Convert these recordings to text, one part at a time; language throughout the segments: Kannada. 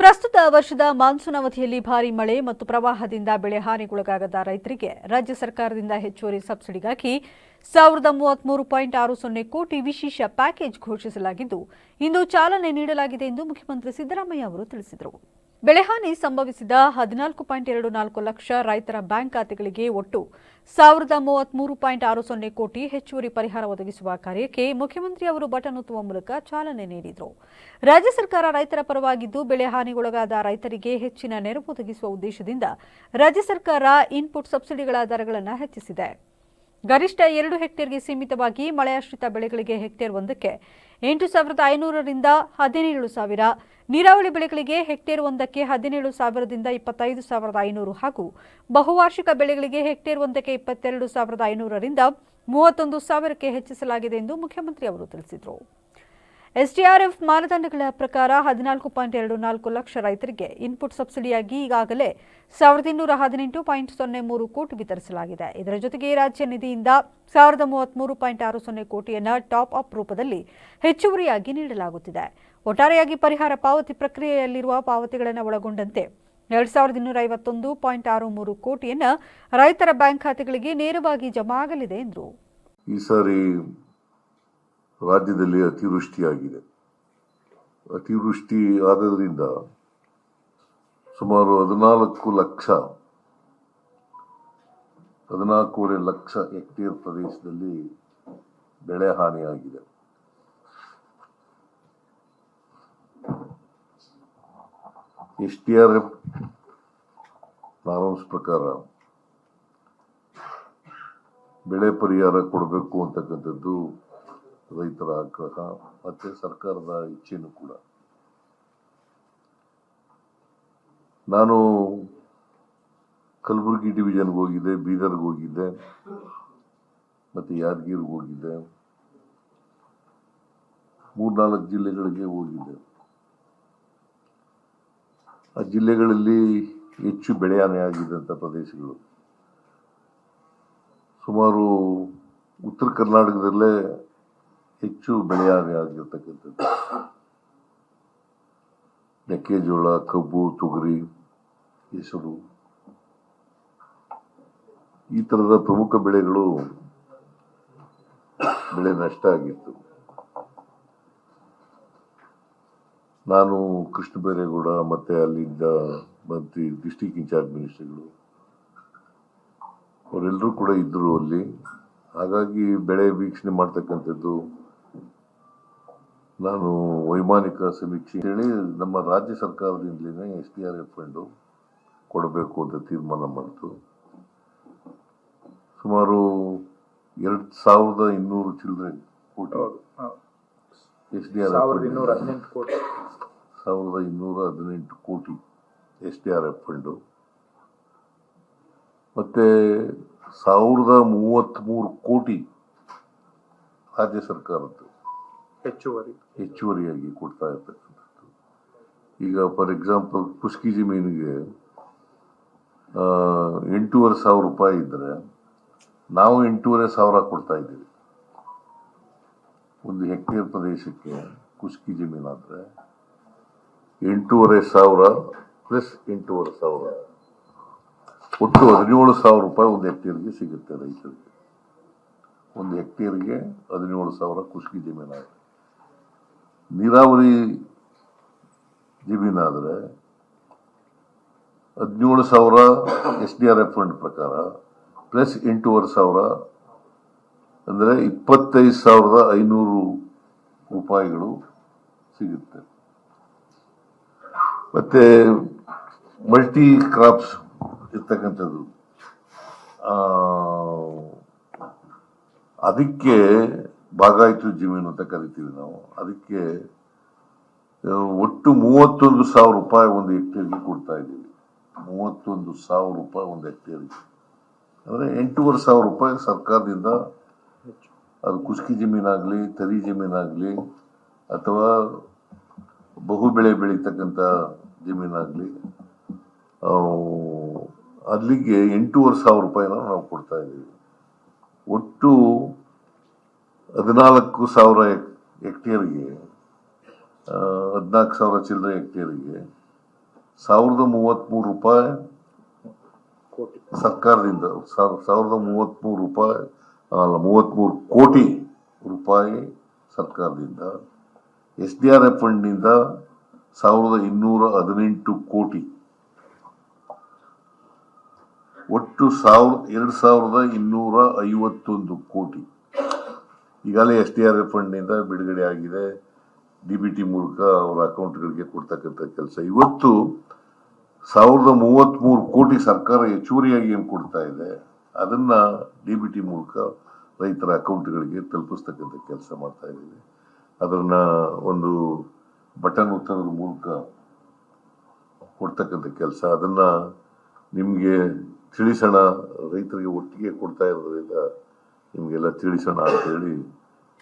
ಪ್ರಸ್ತುತ ವರ್ಷದ ಮಾನ್ಸೂನ್ ಅವಧಿಯಲ್ಲಿ ಭಾರಿ ಮಳೆ ಮತ್ತು ಪ್ರವಾಹದಿಂದ ಬೆಳೆ ಹಾನಿಗೊಳಗಾಗದ ರೈತರಿಗೆ ರಾಜ್ಯ ಸರ್ಕಾರದಿಂದ ಹೆಚ್ಚುವರಿ ಸಬ್ಸಿಡಿಗಾಗಿ ಸಾವಿರದ ಮೂವತ್ಮೂರು ಪಾಯಿಂಟ್ ಆರು ಸೊನ್ನೆ ಕೋಟಿ ವಿಶೇಷ ಪ್ಯಾಕೇಜ್ ಘೋಷಿಸಲಾಗಿದ್ದು, ಇಂದು ಚಾಲನೆ ನೀಡಲಾಗಿದೆ ಎಂದು ಮುಖ್ಯಮಂತ್ರಿ ಸಿದ್ದರಾಮಯ್ಯ ಅವರು ತಿಳಿಸಿದರು. ಬೆಳೆಹಾನಿ ಸಂಭವಿಸಿದ ಹದಿನಾಲ್ಕು ಪಾಯಿಂಟ್ ಎರಡು ನಾಲ್ಕು ಲಕ್ಷ ರೈತರ ಬ್ಯಾಂಕ್ ಖಾತೆಗಳಿಗೆ ಒಟ್ಟು ಸಾವಿರದ ಮೂವತ್ಮೂರು ಪಾಯಿಂಟ್ ಆರು ಸೊನ್ನೆ ಕೋಟಿ ಹೆಚ್ಚುವರಿ ಪರಿಹಾರ ಒದಗಿಸುವ ಕಾರ್ಯಕ್ಕೆ ಮುಖ್ಯಮಂತ್ರಿ ಅವರು ಬಟನ್ ಒತ್ತುವ ಮೂಲಕ ಚಾಲನೆ ನೀಡಿದರು. ರಾಜ್ಯ ಸರ್ಕಾರ ರೈತರ ಪರವಾಗಿದ್ದು ಬೆಳೆ ಹಾನಿಗೊಳಗಾದ ರೈತರಿಗೆ ಹೆಚ್ಚಿನ ನೆರವು ಒದಗಿಸುವ ಉದ್ದೇಶದಿಂದ ರಾಜ್ಯ ಸರ್ಕಾರ ಇನ್ಪುಟ್ ಸಬ್ಸಿಡಿಗಳ ದರಗಳನ್ನು ಹೆಚ್ಚಿಸಿದೆ. ಗರಿಷ್ಠ ಎರಡು ಹೆಕ್ಟೇರ್ಗೆ ಸೀಮಿತವಾಗಿ ಮಳೆಯಾಶ್ರಿತ ಬೆಳೆಗಳಿಗೆ ಹೆಕ್ಟೇರ್ ಒಂದಕ್ಕೆ ಎಂಟು ಸಾವಿರದ ಐನೂರರಿಂದ ಹದಿನೇಳು ಸಾವಿರ. ನೀರಾವರಿ ಬೆಳೆಗಳಿಗೆ ಹೆಕ್ಟೇರ್ ಒಂದಕ್ಕೆ ಹದಿನೇಳು ಸಾವಿರದಿಂದ ಇಪ್ಪತ್ತೈದು ಸಾವಿರದ ಐನೂರು ಹಾಗೂ ಬಹುವಾರ್ಷಿಕ ಬೆಳೆಗಳಿಗೆ ಹೆಕ್ಟೇರ್ ಒಂದಕ್ಕೆ ಇಪ್ಪತ್ತೆರಡು ಸಾವಿರದ ಐನೂರರಿಂದ ಮೂವತ್ತೊಂದು ಸಾವಿರಕ್ಕೆ ಹೆಚ್ಚಿಸಲಾಗಿದೆ ಎಂದು ಮುಖ್ಯಮಂತ್ರಿ ಅವರು ತಿಳಿಸಿದರು. ಎಸ್ಡಿಆರ್ಎಫ್ ಮಾನದಂಡಗಳ ಪ್ರಕಾರ ಹದಿನಾಲ್ಕು ಪಾಯಿಂಟ್ ಎರಡು ನಾಲ್ಕು ಲಕ್ಷ ರೈತರಿಗೆ ಇನ್ಪುಟ್ ಸಬ್ಸಿಡಿಯಾಗಿ ಈಗಾಗಲೇ ಸಾವಿರದ ಇನ್ನೂರ ಹದಿನೆಂಟು ಪಾಯಿಂಟ್ ಸೊನ್ನೆ ಮೂರು ಕೋಟಿ ವಿತರಿಸಲಾಗಿದೆ. ಇದರ ಜೊತೆಗೆ ರಾಜ್ಯ ನಿಧಿಯಿಂದ ಸಾವಿರದ ಮೂವತ್ತ್ಮೂರು ಪಾಯಿಂಟ್ ಆರು ಸೊನ್ನೆ ಕೋಟಿಯನ್ನು ಟಾಪ್ ಅಪ್ ರೂಪದಲ್ಲಿ ಹೆಚ್ಚುವರಿಯಾಗಿ ನೀಡಲಾಗುತ್ತಿದೆ. ಒಟ್ಟಾರೆಯಾಗಿ ಪರಿಹಾರ ಪಾವತಿ ಪ್ರಕ್ರಿಯೆಯಲ್ಲಿರುವ ಪಾವತಿಗಳನ್ನು ಒಳಗೊಂಡಂತೆ ಎರಡು ಸಾವಿರದ ಇನ್ನೂರ ಐವತ್ತೊಂದು ಪಾಯಿಂಟ್ ಆರು ಮೂರು ಕೋಟಿಯನ್ನು ರೈತರ ಬ್ಯಾಂಕ್ ಖಾತೆಗಳಿಗೆ ನೇರವಾಗಿ ಜಮಾ ಆಗಲಿದೆ ಎಂದರು. ರಾಜ್ಯದಲ್ಲಿ ಅತಿವೃಷ್ಟಿಯಾಗಿದೆ. ಅತಿವೃಷ್ಟಿ ಆದ್ದರಿಂದ ಸುಮಾರು ಹದಿನಾಲ್ಕು ಲಕ್ಷ, ಹದಿನಾಲ್ಕೂವರೆ ಲಕ್ಷ ಹೆಕ್ಟೇರ್ ಪ್ರದೇಶದಲ್ಲಿ ಬೆಳೆ ಹಾನಿಯಾಗಿದೆ. S T R F norms ಪ್ರಕಾರ ಬೆಳೆ ಪರಿಹಾರ ಕೊಡಬೇಕು ಅಂತಕ್ಕಂಥದ್ದು ರೈತರ ಆಗ್ರಹ, ಮತ್ತೆ ಸರ್ಕಾರದ ಇಚ್ಛೆನೂ ಕೂಡ. ನಾನು ಕಲಬುರಗಿ ಡಿವಿಷನ್ಗೆ ಹೋಗಿದ್ದೆ, ಬೀದರ್ಗೆ ಹೋಗಿದ್ದೆ, ಮತ್ತೆ ಯಾದಗಿರಿಗೆ ಹೋಗಿದ್ದೆ. ಮೂರ್ನಾಲ್ಕು ಜಿಲ್ಲೆಗಳಿಗೆ ಹೋಗಿದ್ದೆ. ಆ ಜಿಲ್ಲೆಗಳಲ್ಲಿ ಹೆಚ್ಚು ಬೆಳೆ ಆಗಿದ್ದಂಥ ಪ್ರದೇಶಗಳು. ಸುಮಾರು ಉತ್ತರ ಕರ್ನಾಟಕದಲ್ಲೇ ಹೆಚ್ಚು ಬೆಳೆಯಾವೆ ಆಗಿರ್ತಕ್ಕಂಥದ್ದು ಮೆಕ್ಕೆಜೋಳ, ಕಬ್ಬು, ತೊಗರಿ, ಹೆಸರು. ಈ ಥರದ ಪ್ರಮುಖ ಬೆಳೆಗಳು ಬೆಳೆ ನಷ್ಟ ಆಗಿತ್ತು. ನಾನು ಕೃಷ್ಣ ಬೈರೇಗೌಡ ಮತ್ತೆ ಅಲ್ಲಿದ್ದ ಮಂತ್ರಿ, ಡಿಸ್ಟಿಕ್ ಇನ್ಚಾರ್ಜ್ ಮಿನಿಸ್ಟರ್ಗಳು, ಅವರೆಲ್ಲರೂ ಕೂಡ ಇದ್ದರು ಅಲ್ಲಿ. ಹಾಗಾಗಿ ಬೆಳೆ ವೀಕ್ಷಣೆ ಮಾಡ್ತಕ್ಕಂಥದ್ದು ನಾನು ವೈಮಾನಿಕ ಸಮೀಕ್ಷೆ ಹೇಳಿ ನಮ್ಮ ರಾಜ್ಯ ಸರ್ಕಾರದಿಂದಲೇ S D R F fund ಕೊಡಬೇಕು ಅಂತ ತೀರ್ಮಾನ ಮಾಡಿತು. ಸುಮಾರು ಎರಡು ಸಾವಿರದ ಇನ್ನೂರು ಚಿಲ್ಲರೆ ಕೋಟಿ ಎಸ್ ಡಿ ಆರ್ ಸಾವಿರದ ಇನ್ನೂರ ಹದಿನೆಂಟು ಕೋಟಿ. ಸಾವಿರದ ಇನ್ನೂರ ಹದಿನೆಂಟು ಕೋಟಿ S D R F fund. ಮತ್ತು ಸಾವಿರದ ಮೂವತ್ತ್ಮೂರು ಕೋಟಿ ರಾಜ್ಯ ಸರ್ಕಾರದ್ದು. ಹೆಚ್ಚುವರಿ. ಹೆಚ್ಚುವರಿಯಾಗಿ ಕೊಡ್ತಾ ಇರ್ತಕ್ಕಂಥದ್ದು. ಈಗ ಫಾರ್ ಎಕ್ಸಾಂಪಲ್ ಕುಸ್ಕಿಜಿ ಮೀನಿಗೆ ಎಂಟೂವರೆ ಸಾವಿರ ರೂಪಾಯಿ ಇದ್ದರೆ ನಾವು ಎಂಟೂವರೆ ಸಾವಿರ ಕೊಡ್ತಾ ಇದ್ದೀವಿ. ಒಂದು ಹೆಕ್ಟೇರ್ ಪ್ರದೇಶಕ್ಕೆ ಕುಸ್ಕಿ ಜಮೀನಾದರೆ ಎಂಟೂವರೆ ಸಾವಿರ ಪ್ಲಸ್ ಎಂಟೂವರೆ ಸಾವಿರ. ಒಟ್ಟು ಹದಿನೇಳು ಸಾವಿರ ರೂಪಾಯಿ ಒಂದು ಹೆಕ್ಟೇರ್ಗೆ ಸಿಗುತ್ತೆ ರೈತರಿಗೆ. ಒಂದು ಹೆಕ್ಟೇರ್ಗೆ ಹದಿನೇಳು ಸಾವಿರ ಕುಸ್ಕಿ ಜಮೀನಾದರೆ ನೀರಾವರಿ ಜಮೀನಾದರೆ ಹದಿನೇಳು ಸಾವಿರ S D R F fund ಪ್ರಕಾರ, ಪ್ಲಸ್ ಎಂಟೂವರೆ ಸಾವಿರ ಅಂದರೆ ಇಪ್ಪತ್ತೈದು ಸಾವಿರದ ಐನೂರು ರೂಪಾಯಿಗಳು ಸಿಗುತ್ತೆ. ಮತ್ತೆ ಮಲ್ಟಿ ಕ್ರಾಪ್ಸ್ ಇರ್ತಕ್ಕಂಥದ್ದು. ಅದಕ್ಕೆ ಬಾಗಾಯಿತು ಜಮೀನು ಅಂತ ಕರಿತೀವಿ ನಾವು. ಅದಕ್ಕೆ ಒಟ್ಟು ಮೂವತ್ತೊಂದು ಸಾವಿರ ರೂಪಾಯಿ ಒಂದು ಹೆಕ್ಟೇರ್ಗೆ ಕೊಡ್ತಾ ಇದ್ದೀವಿ. ಮೂವತ್ತೊಂದು ಸಾವಿರ ರೂಪಾಯಿ ಒಂದು ಹೆಕ್ಟೇರ್ಗೆ. ಅಂದರೆ ಎಂಟೂವರೆ ಸಾವಿರ ರೂಪಾಯಿ ಸರ್ಕಾರದಿಂದ ಅದು ಕುಸ್ಕಿ ಜಮೀನಾಗಲಿ, ತರಿ ಜಮೀನಾಗಲಿ, ಅಥವಾ ಬಹು ಬೆಳೆ ಬೆಳೀತಕ್ಕಂಥ ಜಮೀನಾಗಲಿ ಅಲ್ಲಿಗೆ ಎಂಟೂವರೆ ಸಾವಿರ ರೂಪಾಯಿನ ನಾವು ಕೊಡ್ತಾ ಇದ್ದೀವಿ. ಒಟ್ಟು ಹದಿನಾಲ್ಕು ಸಾವಿರ ಹೆಕ್- ಹೆಕ್ಟೇರ್ಗೆ ಹದಿನಾಲ್ಕು ಸಾವಿರ ಚಿಲ್ಲರೆ ಹೆಕ್ಟೇರಿಗೆ ಸಾವಿರದ ಮೂವತ್ತ್ಮೂರು ರೂಪಾಯಿ ಸರ್ಕಾರದಿಂದ ಸಾವ್- ಸಾವಿರದ ಮೂವತ್ತ್ಮೂರು ರೂಪಾಯಿ ಅಲ್ಲ ಮೂವತ್ತ್ಮೂರು ಕೋಟಿ ರೂಪಾಯಿ ಸರ್ಕಾರದಿಂದ ಎಸ್ ಡಿ ಆರ್ ಎಫ್ ಫಂಡ್ನಿಂದ ಸಾವಿರದ ಇನ್ನೂರ ಹದಿನೆಂಟು ಕೋಟಿ. ಒಟ್ಟು ಸಾವಿರ ಎರಡು ಸಾವಿರದ ಇನ್ನೂರ ಐವತ್ತೊಂದು ಕೋಟಿ. ಈಗಾಗಲೇ ಎಸ್ ಟಿ ಆರ್ ಎಫ್ ಫಂಡ್ನಿಂದ ಬಿಡುಗಡೆ ಆಗಿದೆ. ಡಿ ಬಿ ಟಿ ಮೂಲಕ ಅವರ ಅಕೌಂಟ್ಗಳಿಗೆ ಕೊಡ್ತಕ್ಕಂಥ ಕೆಲಸ. ಇವತ್ತು ಸಾವಿರದ ಮೂವತ್ತ್ಮೂರು ಕೋಟಿ ಸರ್ಕಾರ ಹೆಚ್ಚುವರಿಯಾಗಿ ಏನು ಕೊಡ್ತಾ ಇದೆ, ಅದನ್ನು ಡಿ ಬಿ ಟಿ ಮೂಲಕ ರೈತರ ಅಕೌಂಟ್ಗಳಿಗೆ ತಲುಪಿಸ್ತಕ್ಕಂಥ ಕೆಲಸ ಮಾಡ್ತಾ ಇದ್ದೀವಿ. ಅದನ್ನು ಒಂದು ಬಟನ್ ಒತ್ತೋದ್ರ ಮೂಲಕ ಕೊಡ್ತಕ್ಕಂಥ ಕೆಲಸ. ಅದನ್ನು ನಿಮಗೆ ತಿಳಿಸೋಣ. ರೈತರಿಗೆ ಒಟ್ಟಿಗೆ ಕೊಡ್ತಾ ಇರೋದ್ರಿಂದ ನಿಮಗೆಲ್ಲ ತಿಳಿಸೋಣ ಅಂತೇಳಿ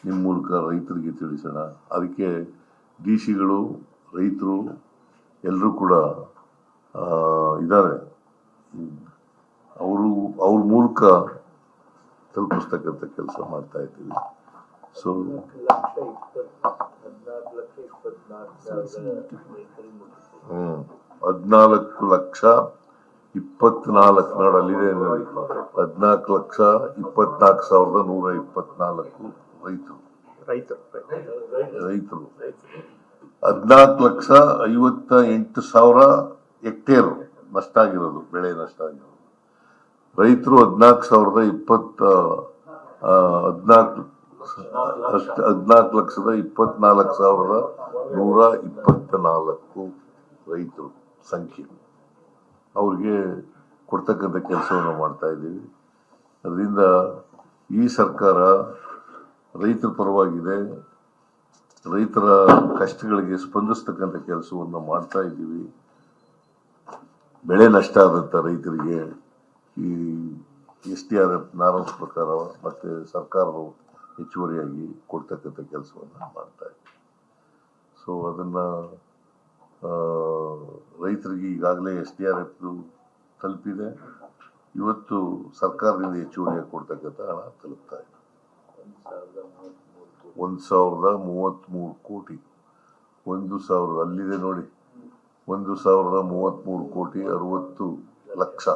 ನಿಮ್ಮ ಮೂಲಕ ರೈತರಿಗೆ ತಿಳಿಸೋಣ. ಅದಕ್ಕೆ ಡಿ ಸಿಗಳು, ರೈತರು ಎಲ್ಲರೂ ಕೂಡ ಇದ್ದಾರೆ. ಅವರು, ಅವ್ರ ಮೂಲಕ ತಲುಪಿಸ್ತಕ್ಕಂಥ ಕೆಲಸ ಮಾಡ್ತಾ ಇದ್ದೀವಿ. ಸೊ ಹ್ಞೂ ಹದಿನಾಲ್ಕು ಲಕ್ಷ ಇಪ್ಪತ್ನಾಲ್ಕು ನಾಡಲ್ಲಿದೆ ಹದಿನಾಲ್ಕು ಲಕ್ಷ ಇಪ್ಪತ್ನಾಲ್ಕು ಸಾವಿರದ ನೂರ ಇಪ್ಪತ್ನಾಲ್ಕು ರೈತರು. ರೈತರು ಹದಿನಾಲ್ಕು ಲಕ್ಷ ಐವತ್ತ ಎಂಟು ಸಾವಿರ ಹೆಕ್ಟೇರ್ ನಷ್ಟ ಆಗಿರೋದು ಬೆಳೆ ನಷ್ಟ ಆಗಿರೋದು ರೈತರು ಹದಿನಾಲ್ಕು ಸಾವಿರದ ಇಪ್ಪತ್ತ ಹದಿನಾಲ್ಕು ಹದಿನಾಲ್ಕು ಲಕ್ಷದ ಇಪ್ಪತ್ನಾಲ್ಕು ಸಾವಿರದ ನೂರ ಇಪ್ಪತ್ತ ನಾಲ್ಕು ರೈತರು, ಸಂಖ್ಯೆ. ಅವ್ರಿಗೆ ಕೊಡ್ತಕ್ಕಂಥ ಕೆಲಸವನ್ನು ಮಾಡ್ತಾ ಇದ್ದೀವಿ. ಅದರಿಂದ ಈ ಸರ್ಕಾರ ರೈತರ ಪರವಾಗಿದೆ. ರೈತರ ಕಷ್ಟಗಳಿಗೆ ಸ್ಪಂದಿಸ್ತಕ್ಕಂಥ ಕೆಲಸವನ್ನು ಮಾಡ್ತಾ ಇದ್ದೀವಿ. ಬೆಳೆ ನಷ್ಟ ಆದಂಥ ರೈತರಿಗೆ ಈ S T R F norms ಪ್ರಕಾರ ಮತ್ತು ಸರ್ಕಾರವು ಹೆಚ್ಚುವರಿಯಾಗಿ ಕೊಡ್ತಕ್ಕಂಥ ಕೆಲಸವನ್ನು ಮಾಡ್ತಾ ಇದ್ದೀವಿ. ಸೊ ಅದನ್ನ ರೈತರಿಗೆ ಈಗಾಗಲೇ ಎಸ್ ಡಿ ಆರ್ ಎಫ್ ತಲುಪಿದೆ. ಇವತ್ತು ಸರ್ಕಾರದಿಂದ ಹೆಚ್ಚುವರಿಯಾಗಿ ಕೊಡ್ತಕ್ಕಂಥ ಹಣ ತಲುಪ್ತಾ ಇದೆ. ಒಂದು ಸಾವಿರದ ಮೂವತ್ತ್ಮೂರು ಕೋಟಿ. ಒಂದು ಸಾವಿರದ ಅಲ್ಲಿದೆ ನೋಡಿ. ಒಂದು ಸಾವಿರದ ಮೂವತ್ತ್ಮೂರು ಕೋಟಿ ಅರವತ್ತು ಲಕ್ಷ.